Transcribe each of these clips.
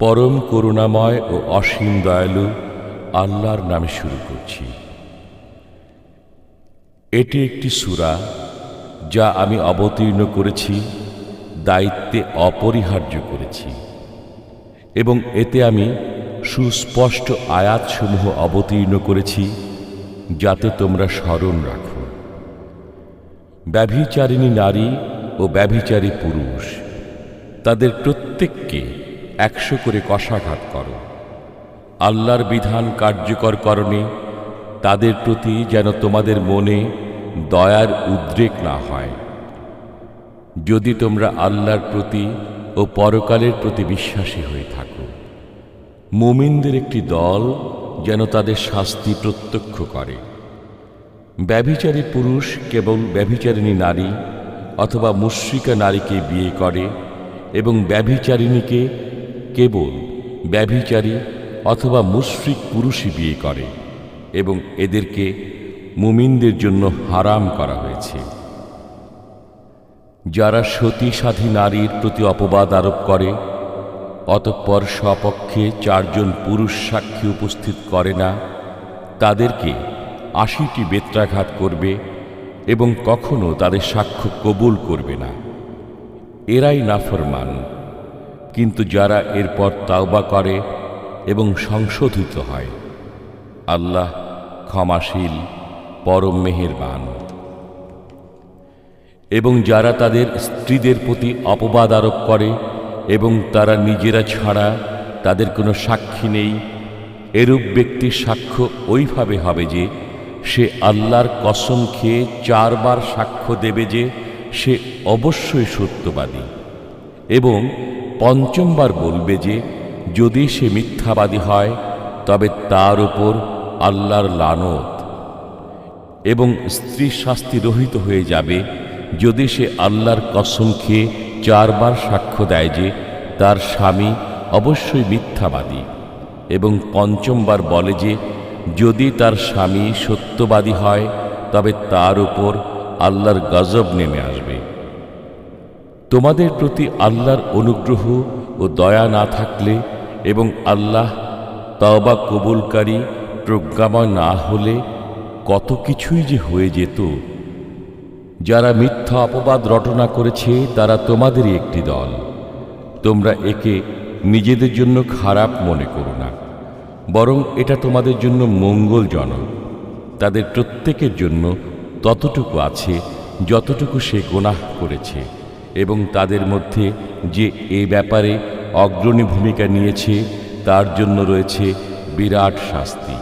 পরম করুণাময় ও অসীম দয়ালু আল্লাহর নামে শুরু করছি। এটি একটি সূরা যা আমি অবতীর্ণ করেছি, দায়িত্বে অপরিহার্য করেছি এবং এতে আমি সুস্পষ্ট আয়াতসমূহ অবতীর্ণ করেছি যাতে তোমরা স্মরণ রাখো। ব্যভিচারিণী নারী ও ব্যভিচারী পুরুষ, তাদের প্রত্যেককে একশো করে কষাঘাত করো। আল্লাহর বিধান কার্যকর করণে তাদের প্রতি যেন তোমাদের মনে দয়ার উদ্রেক না হয়। যদি তোমরা আল্লাহর প্রতি ও পরকালের প্রতি বিশ্বাসী হয়ে থাকো, মুমিনদের একটি দল যেন তাদের শাস্তি প্রত্যক্ষ করে। ব্যভিচারী পুরুষ কেবল ব্যভিচারিণী নারী অথবা মুশ্রিকা নারীকে বিয়ে করে এবং ব্যভিচারিণীকে কেবল ব্যভিচারী অথবা মুশ্রিক পুরুষই বিয়ে করে এবং এদেরকে মুমিনদের জন্য হারাম করা হয়েছে। যারা সতী সাধী নারীর প্রতি অপবাদ আরোপ করে, অতঃপর স্বপক্ষে চারজন পুরুষ সাক্ষী উপস্থিত করে না, তাদেরকে আশিটি বেত্রাঘাত করবে এবং কখনো তাদের সাক্ষ্য কবুল করবে না। এরাই নাফরমান। কিন্তু যারা এরপর তাওবা করে এবং সংশোধিত হয়, আল্লাহ ক্ষমাশীল, পরম মেহেরবান। এবং যারা তাদের স্ত্রীদের প্রতি অপবাদ আরোপ করে এবং তারা নিজেরা ছাড়া তাদের কোনো সাক্ষী নেই, এরূপ ব্যক্তির সাক্ষ্য ওইভাবে হবে যে, সে আল্লাহর কসম খেয়ে চারবার সাক্ষ্য দেবে যে, সে অবশ্যই সত্যবাদী। এবং পঞ্চমবার বলবে যে, যদি সে মিথ্যাবাদী হয়, তবে তার উপর আল্লাহর লানত এবং স্ত্রী শাস্তি রহিত হয়ে যাবে, যদি সে আল্লাহর কসম খেয়ে চারবার সাক্ষ্য দেয় যে, তার স্বামী অবশ্যই মিথ্যাবাদী এবং পঞ্চমবার বলে যে, যদি তার স্বামী সত্যবাদী হয়, তবে তার উপর আল্লাহর গজব নেমে আসবে। তোমাদের প্রতি আল্লাহর অনুগ্রহ ও দয়া না থাকলে এবং আল্লাহ তওবা কবুলকারী প্রজ্ঞাময় না হলে কত কিছুই যে হয়ে যেত। যারা মিথ্যা অপবাদ রটনা করেছে, তারা তোমাদেরই একটি দল। তোমরা একে নিজেদের জন্য খারাপ মনে করো না, বরং এটা তোমাদের জন্য মঙ্গলজনক। তাদের প্রত্যেকের জন্য ততটুকু আছে, যতটুকু সে গোনাহ করেছে। এবং তাদের মধ্যে যে এ ব্যাপারে অগ্রণী ভূমিকা নিয়েছে, তার জন্য রয়েছে বিরাট শাস্তি।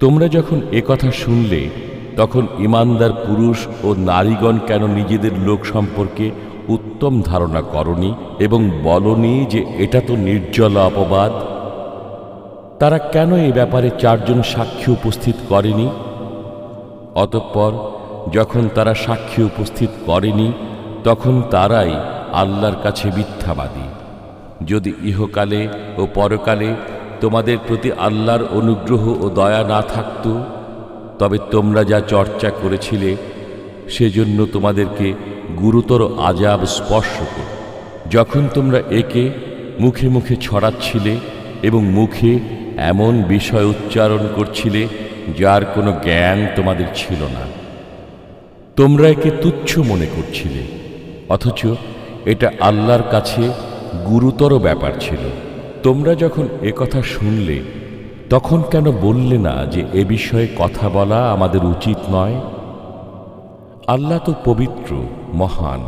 তোমরা যখন এ কথা শুনলে, তখন ইমানদার পুরুষ ও নারীগণ কেন নিজেদের লোক সম্পর্কে উত্তম ধারণা করনি এবং বলনি যে এটা তো নির্জল অপবাদ? তারা কেন এ ব্যাপারে চারজন সাক্ষী উপস্থিত করেনি? অতঃপর যখন তারা সাক্ষী উপস্থিত করেনি তখন তারাই আল্লাহর কাছে মিথ্যাবাদী। যদি ইহকালে ও পরকালে তোমাদের প্রতি আল্লাহর অনুগ্রহ ও দয়া না থাকত, তবে তোমরা যা চর্চা করেছিলে, সেজন্য তোমাদেরকে গুরুতর আজাব স্পর্শ কর। যখন তোমরা একে মুখে মুখে ছড়াচ্ছিলে এবং মুখে এমন বিষয় উচ্চারণ করছিলে যার কোনো জ্ঞান তোমাদের ছিল না, তোমরা একে তুচ্ছ মনে করছিলে। অথচ এটা আল্লাহর কাছে গুরুতর ব্যাপার ছিল। তোমরা যখন এ কথা শুনলে, তখন কেন বললে না যে এ বিষয়ে কথা বলা আমাদের উচিত নয়? আল্লাহ তো পবিত্র, মহান।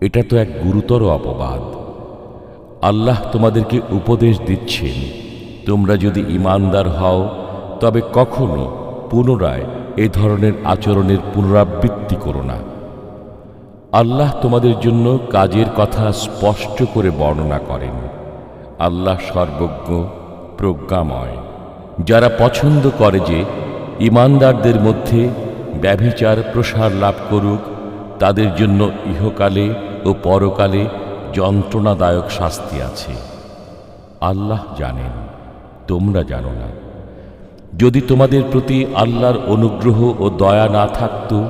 এটা তো এক গুরুতর অপবাদ। আল্লাহ তোমাদেরকে উপদেশ দিচ্ছেন, তোমরা যদি ইমানদার হও, তবে কখনো পুনরায় এ ধরনের আচরণের পুনরাবৃত্তি করো না। আল্লাহ তোমাদের জন্য কাজের কথা স্পষ্ট করে বর্ণনা করেন। আল্লাহ সর্বজ্ঞ, প্রজ্ঞাময়। যারা পছন্দ করে যে ইমানদারদের মধ্যে ব্যভিচার প্রসার লাভ করুক, তাদের জন্য ইহকালে ও পরকালে যন্ত্রণাদায়ক শাস্তি আছে। আল্লাহ জানেন, তোমরা জানো না। যদি তোমাদের প্রতি আল্লাহর অনুগ্রহ ও দয়া না থাকত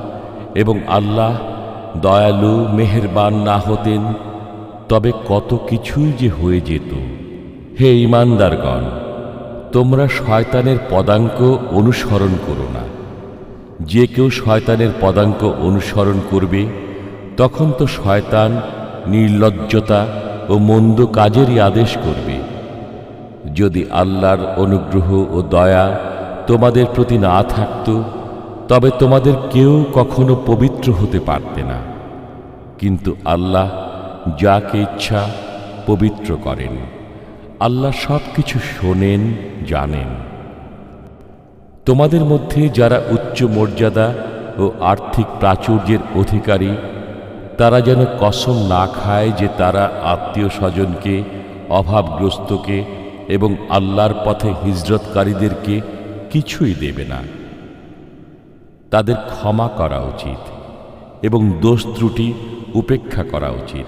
এবং আল্লাহ দয়ালু, মেহেরবান না হতেন, তবে কত কিছুই যে হয়ে যেত। হে ইমানদারগণ তোমরা শয়তানের পদাঙ্ক অনুসরণ করো না। যে কেউ শয়তানের পদাঙ্ক অনুসরণ করবে, তখন তো শয়তান নির্লজ্জতা ও মন্দ কাজেরই আদেশ করবে। যদি আল্লাহর অনুগ্রহ ও দয়া তোমাদের প্রতি না থাকত তবে তোমাদের কেউ কখনো পবিত্র হতে পারতে না। কিন্তু আল্লাহ যাকে ইচ্ছা পবিত্র করেন। আল্লাহ সব কিছু শোনেন, জানেন। তোমাদের মধ্যে যারা উচ্চ মর্যাদা ও আর্থিক প্রাচুর্যের অধিকারী, তারা যেন কসম না খায় যে তারা আত্মীয় স্বজনকে অভাবগ্রস্তকে এবং আল্লাহর পথে হিজরতকারীদেরকে কিছুই দেবে না। তাদের ক্ষমা করা উচিত এবং দোষ ত্রুটি উপেক্ষা করা উচিত।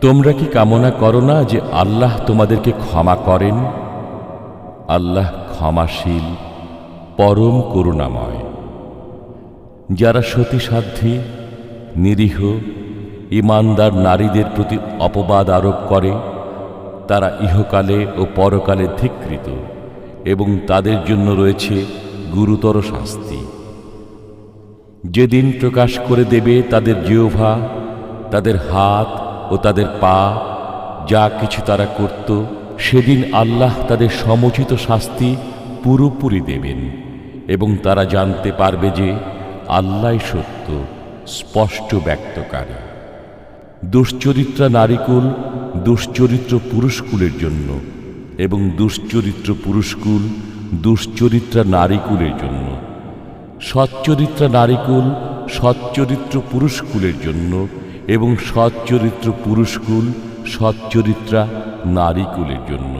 তোমরা কি কামনা করো না যে আল্লাহ তোমাদেরকে ক্ষমা করেন? আল্লাহ ক্ষমাশীল, পরম করুণাময়। যারা সতীসাধ্যী, নিরীহ ইমানদার নারীদের প্রতি অপবাদ আরোপ করে, তারা ইহকালে ও পরকালে ধিকৃত এবং তাদের জন্য রয়েছে গুরুতর শাস্তি। যেদিন প্রকাশ করে দেবে তাদের জিহ্বা, তাদের হাত ও তাদের পা, যা কিছু তারা করত, সেদিন আল্লাহ তাদের সমুচিত শাস্তি পুরোপুরি দেবেন এবং তারা জানতে পারবে যে আল্লাহ সত্য, স্পষ্ট ব্যক্তকারী। দুশ্চরিত্রা নারীকুল দুশ্চরিত্র পুরুষকুলের জন্য এবং দুশ্চরিত্র পুরুষকুল দুশ্চরিত্রা নারীকুলের জন্য। সচ্চরিত্রা নারীকুল, সচ্চরিত্র পুরুষকুলের জন্য এবং সচ্চরিত্র পুরুষকুল, সচ্চরিত্রা নারীকুলের জন্য।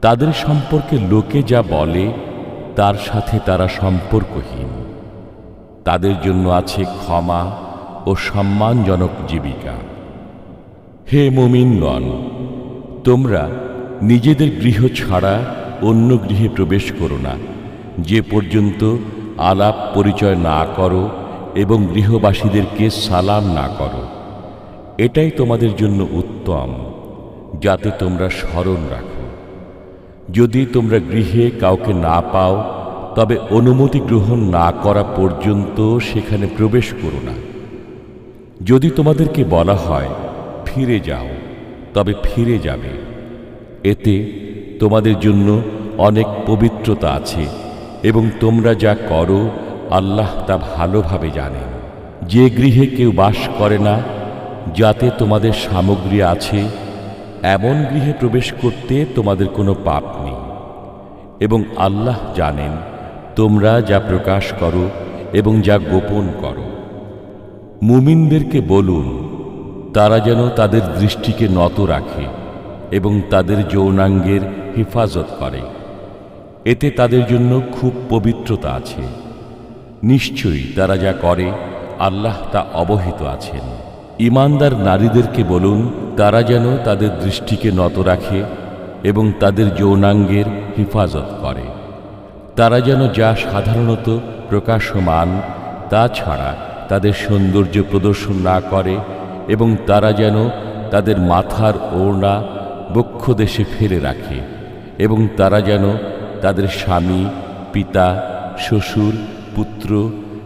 তাদের সম্পর্কে লোকে যা বলে, তার সাথে তারা সম্পর্কহীন। তাদের জন্য আছে ক্ষমা ও সম্মানজনক জীবিকা। হে মুমিনগণ, তোমরা নিজেদের গৃহ ছাড়া অন্য গৃহে প্রবেশ করো না, যে পর্যন্ত আলাপ পরিচয় না করো এবং গৃহবাসীদেরকে সালাম না করো। এটাই তোমাদের জন্য উত্তম, যাতে তোমরা স্মরণ রাখো। যদি তোমরা গৃহে কাউকে না পাও, তবে অনুমতি গ্রহণ না করা পর্যন্ত সেখানে প্রবেশ করো না। যদি তোমাদেরকে বলা হয়, ফিরে যাও, তবে ফিরে যাবে। এতে তোমাদের জন্য অনেক পবিত্রতা আছে। এবং তোমরা যা করো, আল্লাহ তা ভালোভাবে জানেন যে গৃহে কেউ বাস করে না, যাতে তোমাদের সামগ্রী আছে, এমন গৃহে প্রবেশ করতে তোমাদের কোনো পাপ নেই। এবং আল্লাহ জানেন, তোমরা যা প্রকাশ করো এবং যা গোপন করো। মুমিনদেরকে বলুন, তারা যেন তাদের দৃষ্টিকে নত রাখে এবং তাদের যৌনাঙ্গের হেফাজত করে। এতে তাদের জন্য খুব পবিত্রতা আছে। নিশ্চয়ই তারা যা করে, আল্লাহ তা অবহিত আছেন। ইমানদার নারীদেরকে বলুন, তারা যেন তাদের দৃষ্টিকে নত রাখে এবং তাদের যৌনাঙ্গের হেফাজত করে। তারা যেন যা সাধারণত প্রকাশমান, তা ছাড়া তাদের সৌন্দর্য প্রদর্শন না করে এবং তারা যেন তাদের মাথার ওড়না বক্ষ দেশে ফেলে রাখে এবং তারা যেন তাদের স্বামী, পিতা, শ্বশুর, পুত্র,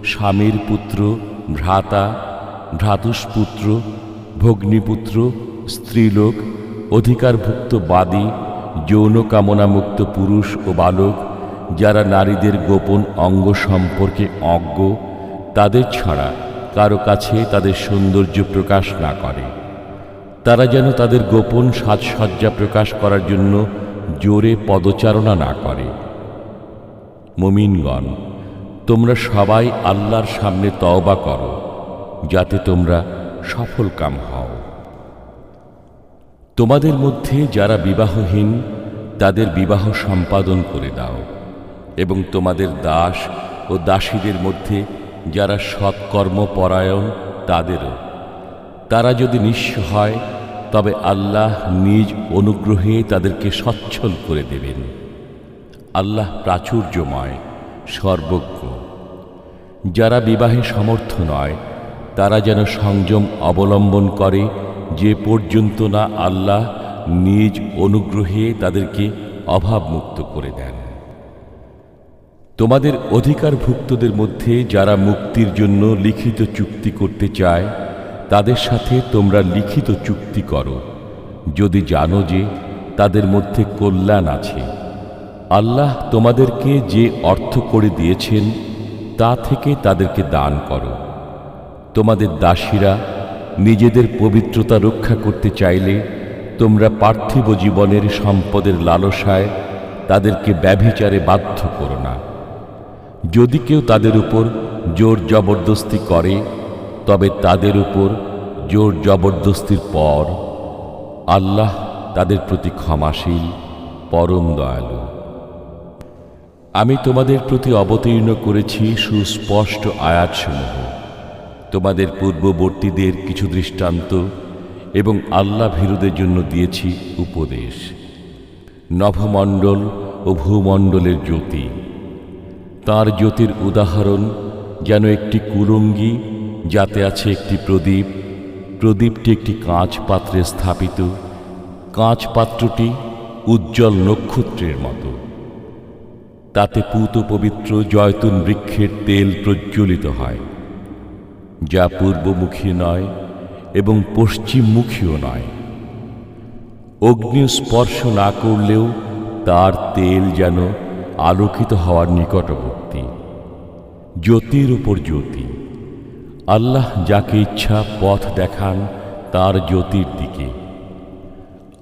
স্বামীর পুত্র, ভ্রাতা, ভ্রাতুষ্পুত্র, ভগ্নীপুত্র, স্ত্রীলোক, অধিকারভুক্ত বাদী, যৌন কামনামুক্ত পুরুষ ও বালক, যারা নারীদের গোপন অঙ্গ সম্পর্কে অজ্ঞ, তাদের ছাড়া কারও কাছে তাদের সৌন্দর্য প্রকাশ না করে। তারা যেন তাদের গোপন সাজসজ্জা প্রকাশ করার জন্য জোরে পদচারণা না করে। মমিনগণ, তোমরা সবাই আল্লাহর সামনে তওবা করো, যাতে তোমরা সফল কাম হও। তোমাদের মধ্যে যারা বিবাহহীন, তাদের বিবাহ সম্পাদন করে দাও, এবং তোমাদের দাস ও দাসীদের মধ্যে যারা সৎকর্মপরায়ণ, তাদেরও। তারা যদি নিঃস্ব হয় তবে আল্লাহ নিজ অনুগ্রহে তাদেরকে সচ্ছল করে দেবেন। আল্লাহ প্রাচুর্যময়, সর্বজ্ঞ। যারা বিবাহে সমর্থ নয়, তারা যেন সংযম অবলম্বন করে, যে পর্যন্ত না আল্লাহ নিজ অনুগ্রহে তাদেরকে অভাবমুক্ত করে দেন। তোমাদের অধিকারভুক্তদের মধ্যে যারা মুক্তির জন্য লিখিত চুক্তি করতে চায় তাদের সাথে তোমরা লিখিত চুক্তি করো। যদি জানো যে তাদের মধ্যে কল্যাণ আছে। আল্লাহ তোমাদেরকে যে অর্থ করে দিয়েছেন, তা থেকে তাদেরকে দান করো। তোমাদের দাসীরা নিজেদের পবিত্রতা রক্ষা করতে চাইলে তোমরা পার্থিব জীবনের সম্পদের লালসায় তাদেরকে ব্যভিচারে বাধ্য করো না। যদি কেউ তাদের উপর জোর জবরদস্তি করে তবে তাদের উপর জোর জবরদস্তির পর আল্লাহ তাদের প্রতি ক্ষমাশীল, পরম দয়ালু। আমি তোমাদের প্রতি অবতীর্ণ করেছি সুস্পষ্ট আয়াতসমূহ। তোমাদের পূর্ববর্তীদের কিছু দৃষ্টান্ত এবং আল্লাহ ভীরুদের জন্য দিয়েছি উপদেশ। নভমণ্ডল ও ভূমণ্ডলের জ্যোতি। তার জ্যোতির উদাহরণ যেন একটি কুলঙ্গি যাতে আছে একটি প্রদীপ। প্রদীপটি একটি কাঁচ পাত্রে স্থাপিত। কাঁচ পাত্রটি উজ্জ্বল নক্ষত্রের মতো। তাতে পুত পবিত্র জয়তুন বৃক্ষের তেল প্রজ্বলিত হয়, যা পূর্বমুখী নয় এবং পশ্চিমমুখীও নয়। অগ্নি স্পর্শ না করলেও তার তেল যেন আলোকিত হওয়ার নিকটবর্তী। জ্যোতির উপর জ্যোতি। আল্লাহ যাকে ইচ্ছা পথ দেখান তার জ্যোতির দিকে।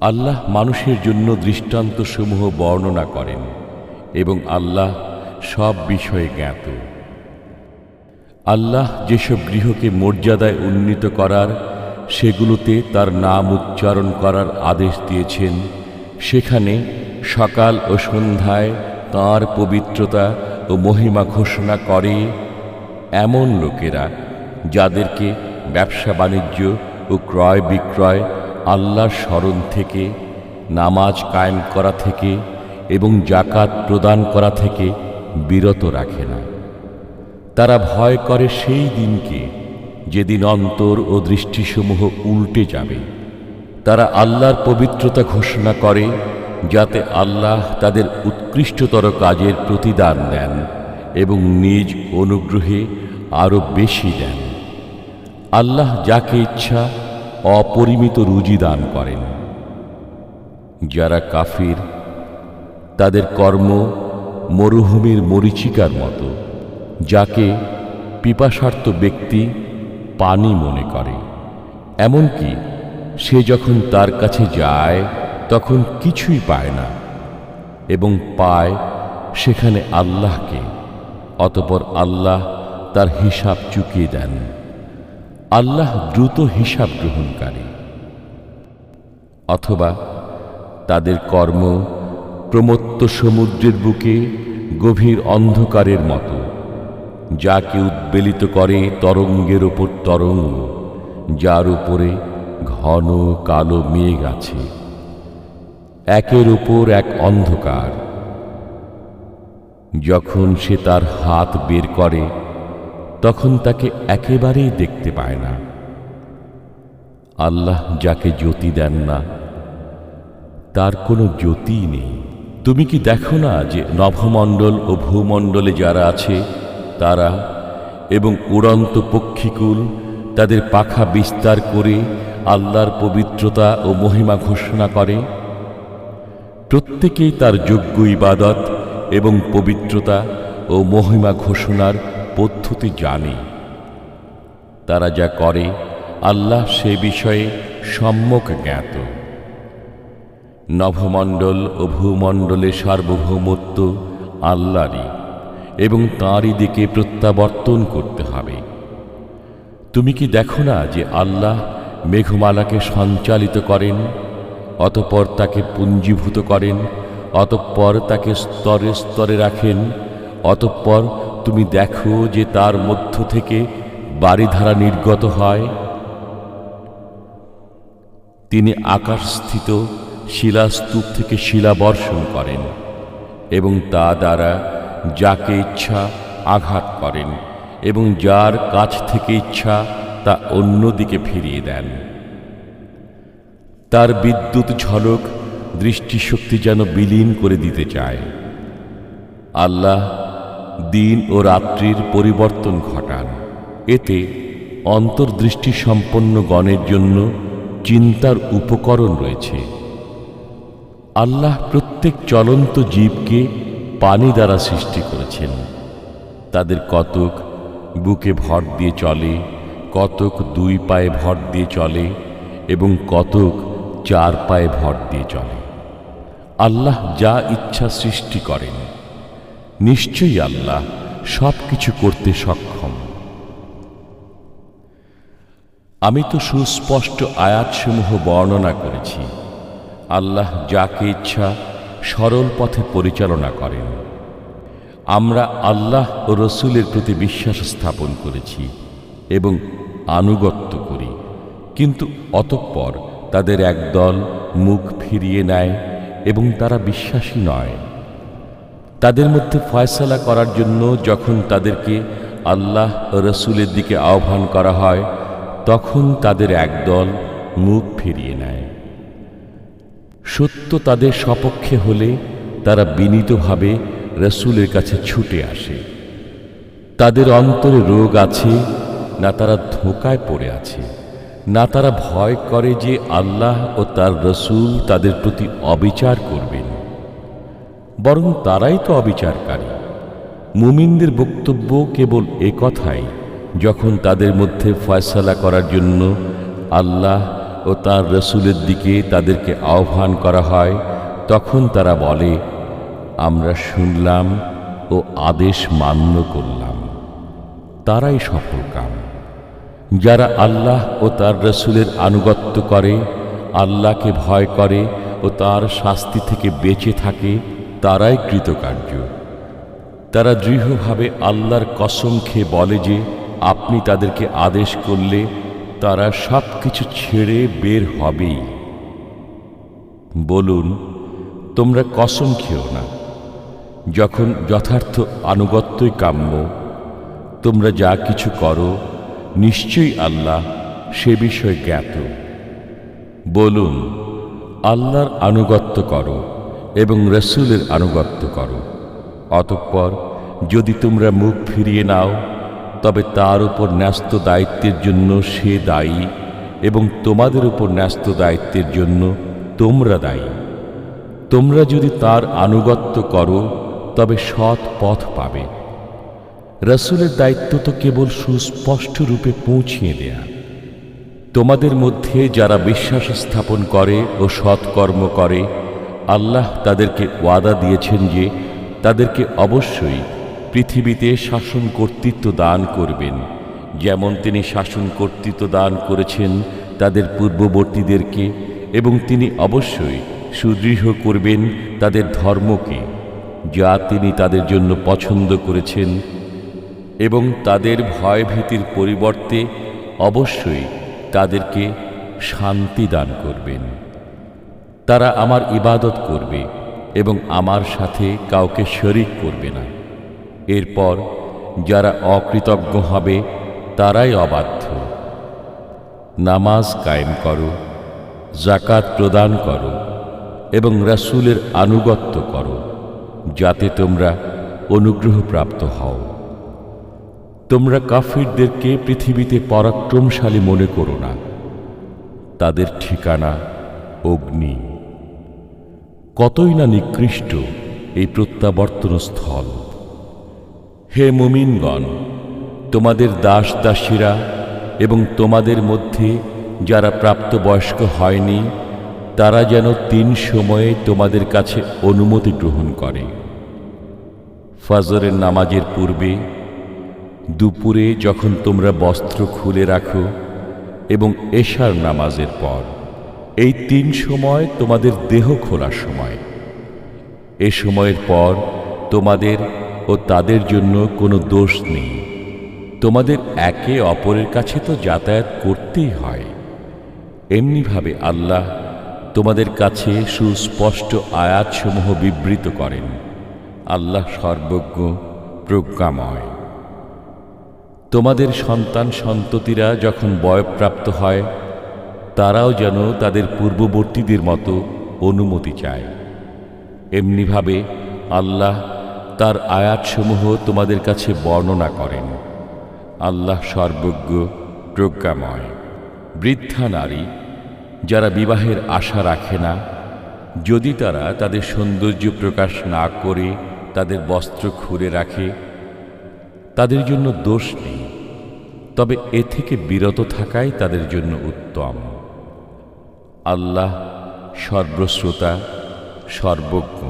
আল্লাহ মানুষের জন্য দৃষ্টান্তসমূহ বর্ণনা করেন এবং আল্লাহ সব বিষয়ে জ্ঞাত। আল্লাহ যেসব গৃহকে মর্যাদায় উন্নীত করার, সেগুলোতে তার নাম উচ্চারণ করার আদেশ দিয়েছেন, সেখানে সকাল ও সন্ধ্যায় তাঁর পবিত্রতা ও মহিমা ঘোষণা করে এমন লোকেরা যাদেরকে ব্যবসা বাণিজ্য ও ক্রয় বিক্রয় আল্লাহর স্মরণ থেকে, নামাজ কায়েম করা থেকে এবং জাকাত প্রদান করা থেকে বিরত রাখে না। তারা ভয় করে সেই দিনকে যেদিন অন্তর ও দৃষ্টিসমূহ উল্টে যাবে। তারা আল্লাহর পবিত্রতা ঘোষণা করে, যাতে আল্লাহ তাদের উৎকৃষ্টতর কাজের প্রতিদান দেন এবং নিজ অনুগ্রহে আরও বেশি দেন। আল্লাহ যাকে ইচ্ছা অপরিমিত রুজি দান করেন। যারা কাফির, তাদের কর্ম মরুভূমির মরিচিকার মতো, যাকে পিপাসার্থ ব্যক্তি পানি মনে করে। এমনকি সে যখন তার কাছে যায়, তখন কিছুই পায় না এবং পায় সেখানে আল্লাহকে, অতপর আল্লাহ তার হিসাব চুকিয়ে দেন। আল্লাহ দ্রুত হিসাব গ্রহণকারী অথবা তাদের কর্ম প্রমত্ত সমুদ্রের বুকে গভীর অন্ধকারের মতো যাকে উদ্বেলিত করে তরঙ্গের ওপর তরঙ্গ, যার উপরে ঘন কালো মেঘ আছে। একের ওপর এক অন্ধকার, যখন সে তার হাত বের করে তখন তাকে একেবারেই দেখতে পায় না। আল্লাহ যাকে জ্যোতি দেন না, তার কোনো জ্যোতিই নেই। তুমি কি দেখো না যে নভমণ্ডল ও ভূমণ্ডলে যারা আছে, তারা এবং উড়ন্ত পক্ষীকুল তাদের পাখা বিস্তার করে আল্লাহর পবিত্রতা ও মহিমা ঘোষণা করে? প্রত্যেকেই তার যোগ্য ইবাদত এবং পবিত্রতা ও মহিমা ঘোষণার পদ্ধতি জানে। তারা যা করে, আল্লাহ সে বিষয়ে সম্যক জ্ঞাত। নভমণ্ডল ও ভূমণ্ডলের সার্বভৌমত্ব আল্লাহরই এবং তাঁরই দিকে প্রত্যাবর্তন করতে হবে। তুমি কি দেখো না যে আল্লাহ মেঘমালাকে সঞ্চালিত করেন, অতপর তাকে পুঞ্জীভূত করেন, অতঃপর তাকে স্তরে স্তরে রাখেন, অতঃপর তুমি দেখো যে তার মধ্য থেকে বাড়িধারা নির্গত হয়। তিনি আকাশস্থিত শিলাস্তূপ থেকে শিলা বর্ষণ করেন এবং তা দ্বারা যাকে ইচ্ছা আঘাত করেন এবং যার কাছ থেকে ইচ্ছা তা অন্যদিকে ফিরিয়ে দেন। তার বিদ্যুৎ ঝলক দৃষ্টিশক্তি যেন বিলীন করে দিতে চায়। আল্লাহ দিন ও রাত্রির পরিবর্তন ঘটান। এতে অন্তর্দৃষ্টি সম্পন্ন গণের জন্য চিন্তার উপকরণ রয়েছে। আল্লাহ প্রত্যেক চলন্ত জীবকে পানি দ্বারা সৃষ্টি করেছেন। তাদের কতক বুকে ভর দিয়ে চলে, কতক দুই পায়ে ভর দিয়ে চলে এবং কতক চার পায়ে ভর দিয়ে চলে। আল্লাহ যা ইচ্ছা সৃষ্টি করেন। নিশ্চয়ই আল্লাহ সব কিছু করতে সক্ষম। আমি তো সুস্পষ্ট আয়াতসমূহ বর্ণনা করেছি। আল্লাহ যাকে ইচ্ছা সরল পথে পরিচালনা করেন। আমরা আল্লাহ ও রসুলের প্রতি বিশ্বাস স্থাপন করেছি এবং আনুগত্য করি। কিন্তু অতঃপর তাদের একদল মুখ ফিরিয়ে নেয় এবং তারা বিশ্বাসী নয়। তাদের মধ্যে ফয়সালা করার জন্য যখন তাদেরকে আল্লাহ রসুলের দিকে আহ্বান করা হয়, তখন তাদের একদল মুখ ফিরিয়ে নেয়। সত্য তাদের সপক্ষে হলে তারা বিনীতভাবে রসুলের কাছে ছুটে আসে। তাদের অন্তরে রোগ আছে, না তারা ধোকায় পড়ে আছে, না তারা ভয় করে যে আল্লাহ ও তার রসুল তাদের প্রতি অবিচার করবেন বরং তারাই তো অবিচারকারী। মুমিনদের বক্তব্য কেবল এ কথাই, যখন তাদের মধ্যে ফয়সলা করার জন্য আল্লাহ ও তার রসুলের দিকে তাদেরকে আহ্বান করা হয়, তখন তারা বলে, আমরা শুনলাম ও আদেশ মান্য করলাম। তারাই সফল কাম। যারা আল্লাহ ও তার রসুলের আনুগত্য করে, আল্লাহকে ভয় করে ও তার শাস্তি থেকে বেঁচে থাকে তারাই কৃতকার্য। তারা দৃঢ়ভাবে আল্লাহর কসম খেয়ে বলে যে, আপনি তাদেরকে আদেশ করলে তারা সব কিছু ছেড়ে বের হবেই। বলুন, তোমরা কসম খেও না। যখন যথার্থ আনুগত্যই কাম্য, তোমরা যা কিছু করো, নিশ্চয়ই আল্লাহ সে বিষয়ে জ্ঞাত। বলুন, আল্লাহর আনুগত্য করো। এবং রসুলের আনুগত্য করো। অতঃপর যদি তোমরা মুখ ফিরিয়ে নাও, তবে তার উপর ন্যস্ত দায়িত্বের জন্য সে দায়ী এবং তোমাদের উপর ন্যস্ত দায়িত্বের জন্য তোমরা দায়ী। তোমরা যদি তার আনুগত্য করো, তবে সৎ পথ পাবে। রসুলের দায়িত্ব তো কেবল সুস্পষ্ট রূপে পৌঁছিয়ে দেয়া। তোমাদের মধ্যে যারা বিশ্বাস স্থাপন করে ও সৎকর্ম করে আল্লাহ তাদেরকে ওয়াদা দিয়েছেন যে তাদেরকে অবশ্যই পৃথিবীতে শাসন কর্তৃত্ব দান করবেন। যেমন তিনি শাসন কর্তৃত্ব দান করেছেন তাদের পূর্ববর্তীদেরকে এবং তিনি অবশ্যই সুদৃঢ় করবেন তাদের ধর্মকে, যা তিনি তাদের জন্য পছন্দ করেছেন এবং তাদের ভয়ভীতির পরিবর্তে অবশ্যই তাদেরকে শান্তি দান করবেন। তারা আমার ইবাদত করবে এবং আমার সাথে কাউকে শরিক করবে না। এরপর যারা অকৃতজ্ঞ হবে, তারাই অবাধ্য। নামাজ কায়েম করো জাকাত প্রদান করো এবং রাসূলের আনুগত্য করো, যাতে তোমরা অনুগ্রহপ্রাপ্ত হও। তোমরা কাফিরদেরকে পৃথিবীতে পরাক্রমশালী মনে করো না। তাদের ঠিকানা অগ্নি। কতই না নিকৃষ্ট এই প্রত্যাবর্তন স্থল হে মুমিনগণ, তোমাদের দাস দাসীরা এবং তোমাদের মধ্যে যারা প্রাপ্তবয়স্ক হয়নি, তারা যেন তিন সময়ে তোমাদের কাছে অনুমতি গ্রহণ করে। ফজরের নামাজের পূর্বে দুপুরে যখন তোমরা বস্ত্র খুলে রাখো এবং এশার নামাজের পর এই তিন সময় তোমাদের দেহ খোলার সময়। এ সময়ের পর তোমাদের ও তাদের জন্য কোনো দোষ নেই। তোমাদের একে অপরের কাছে তো যাতায়াত করতেই হয়। এমনিভাবে আল্লাহ তোমাদের কাছে সুস্পষ্ট আয়াতসমূহ বিবৃত করেন। আল্লাহ সর্বজ্ঞ, প্রজ্ঞাময়। তোমাদের সন্তান সন্ততিরা যখন বয়প্রাপ্ত হয় তারাও যেন তাদের পূর্ববর্তীদের মতো অনুমতি চায়। এমনিভাবে আল্লাহ তার আয়াতসমূহ তোমাদের কাছে বর্ণনা করেন। আল্লাহ সর্বজ্ঞ, প্রজ্ঞাময়, বৃদ্ধা নারী, যারা বিবাহের আশা রাখে না, যদি তারা তাদের সৌন্দর্য প্রকাশ না করে তাদের বস্ত্র খুলে রাখে, তাদের জন্য দোষ নেই, তবে এ থেকে বিরত থাকাই তাদের জন্য উত্তম। আল্লাহ সর্বশ্রোতা, সর্বজ্ঞ।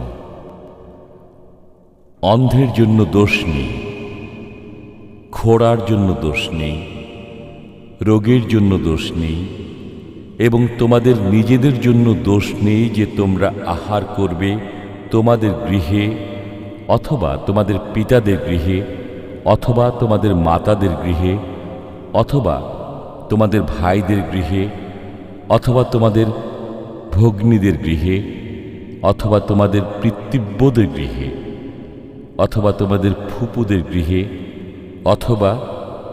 অন্ধের জন্য দোষ নেই খোড়ার জন্য দোষ নেই, রোগের জন্য দোষ নেই, এবং তোমাদের নিজেদের জন্য দোষ নেই যে তোমরা আহার করবে তোমাদের গৃহে অথবা তোমাদের পিতাদের গৃহে অথবা তোমাদের মাতাদের গৃহে অথবা তোমাদের ভাইদের গৃহে অথবা তোমাদের ভগ্নীদের গৃহে, অথবা তোমাদের পিতৃব্যদের গৃহে, অথবা তোমাদের ফুপুদের গৃহে, অথবা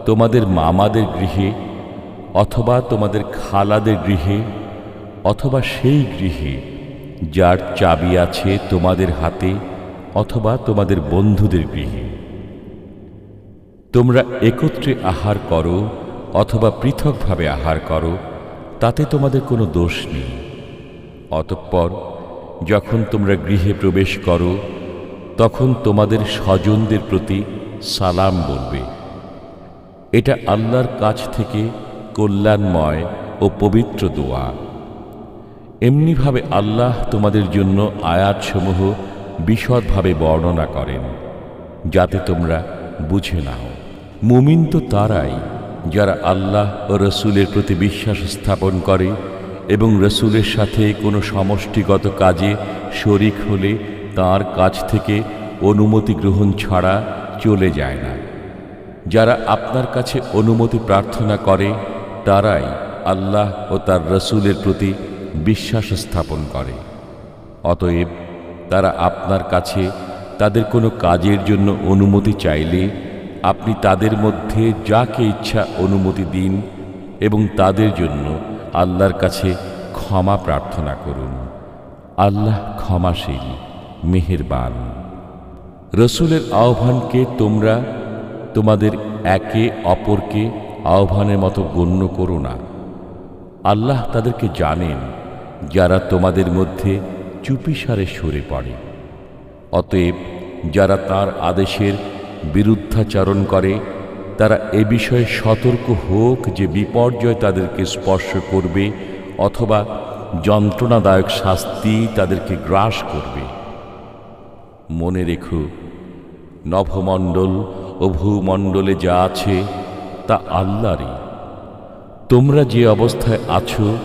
তোমাদের মামাদের গৃহে, অথবা তোমাদের খালাদের গৃহে, অথবা সেই গৃহে যার চাবি আছে তোমাদের হাতে, অথবা তোমাদের বন্ধুদের গৃহে। তোমরা একত্রে আহার করো, অথবা পৃথকভাবে আহার করো তাতে তোমাদের কোনো দোষ নেই। অতঃপর যখন তোমরা গৃহে প্রবেশ করো, তখন তোমাদের স্বজনদের প্রতি সালাম বলবে। এটা আল্লাহর কাছ থেকে কল্যাণময় ও পবিত্র দোয়া। এমনিভাবে আল্লাহ তোমাদের জন্য আয়াতসমূহ বিশদভাবে বর্ণনা করেন, যাতে তোমরা বুঝে নাও। মুমিন তো তারাই। যারা আল্লাহ ও রসুলের প্রতি বিশ্বাস স্থাপন করে এবং রসুলের সাথে কোনো সমষ্টিগত কাজে শরিক হলে তার কাছ থেকে অনুমতি গ্রহণ ছাড়া চলে যায় না। যারা আপনার কাছে অনুমতি প্রার্থনা করে, তারাই আল্লাহ ও তার রসুলের প্রতি বিশ্বাস স্থাপন করে। অতএব তারা আপনার কাছে তাদের কোনো কাজের জন্য অনুমতি চাইলে আপনি তাদের মধ্যে যাকে ইচ্ছা অনুমতি দিন এবং তাদের জন্য আল্লাহর কাছে ক্ষমা প্রার্থনা করুন। আল্লাহ ক্ষমাশীল, মেহেরবান। রসুলের আহ্বানকে তোমরা তোমাদের একে অপরকে আহ্বানের মতো গণ্য করো না। আল্লাহ তাদেরকে জানেন যারা তোমাদের মধ্যে চুপিসারে সরে পড়ে। অতএব যারা তার আদেশের বিরুদ্ধাচরণ করে, তারা এ বিষয়ে সতর্ক হোক যে বিপর্যয় তাদেরকে স্পর্শ করবে অথবা যন্ত্রণাদায়ক শাস্তি তাদেরকে গ্রাস করবে। মনে রেখো, নভমণ্ডল ও ভূমণ্ডলে যা আছে তা আল্লাহরই। তোমরা যে অবস্থায় আছো,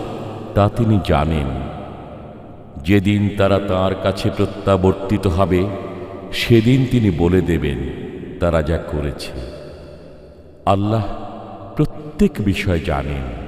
তা তিনি জানেন। যেদিন তারা তার কাছে প্রত্যাবর্তিত হবে, সেদিন তিনি বলে দেবেন তারা যা করেছে। আল্লাহ প্রত্যেক বিষয় জানেন।